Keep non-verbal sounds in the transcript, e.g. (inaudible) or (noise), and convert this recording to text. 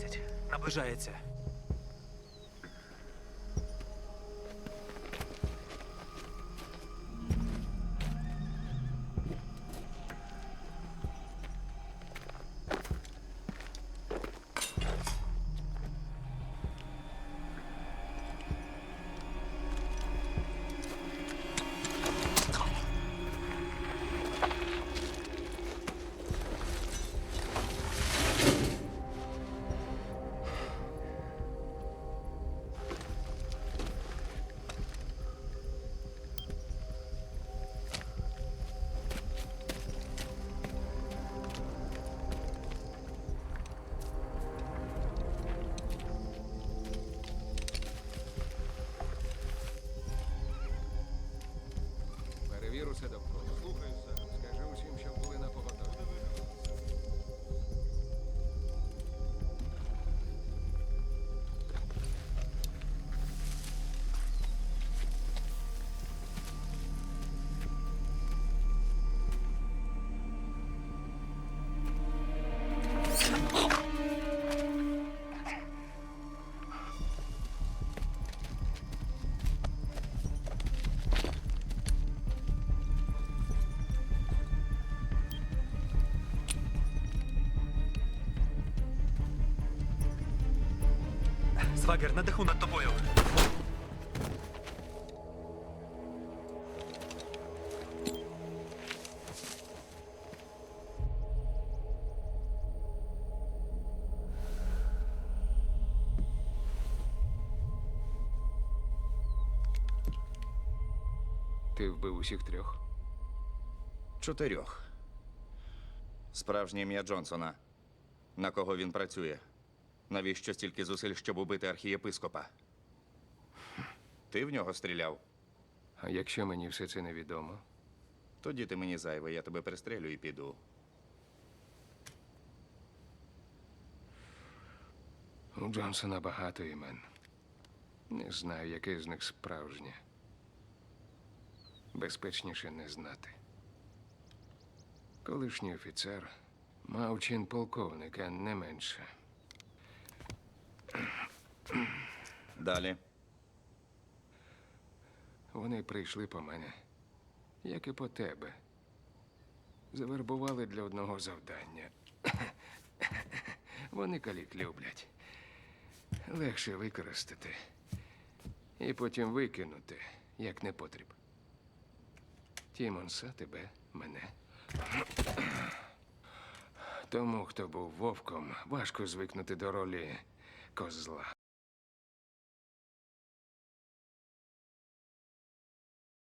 20. Наближається. Свагер, на даху над тобою. Ти вбив усіх трьох. Чотирьох. Справжнє ім'я Джонсона. На кого він працює? Навіщо стільки зусиль, щоб убити архієпископа? Ти в нього стріляв? А якщо мені все це невідомо? Тоді ти мені зайвий, я тебе пристрелю і піду. У Джонсона багато імен. Не знаю, яке з них справжнє. Безпечніше не знати. Колишній офіцер мав чин полковника не менше. Далі. Вони прийшли по мене, як і по тебе. Завербували для одного завдання. (laughs) Вони калік люблять. Легше використати і потім викинути, як непотріб. Тімонса, тебе, мене. Тому, хто був вовком, важко звикнути до ролі козла.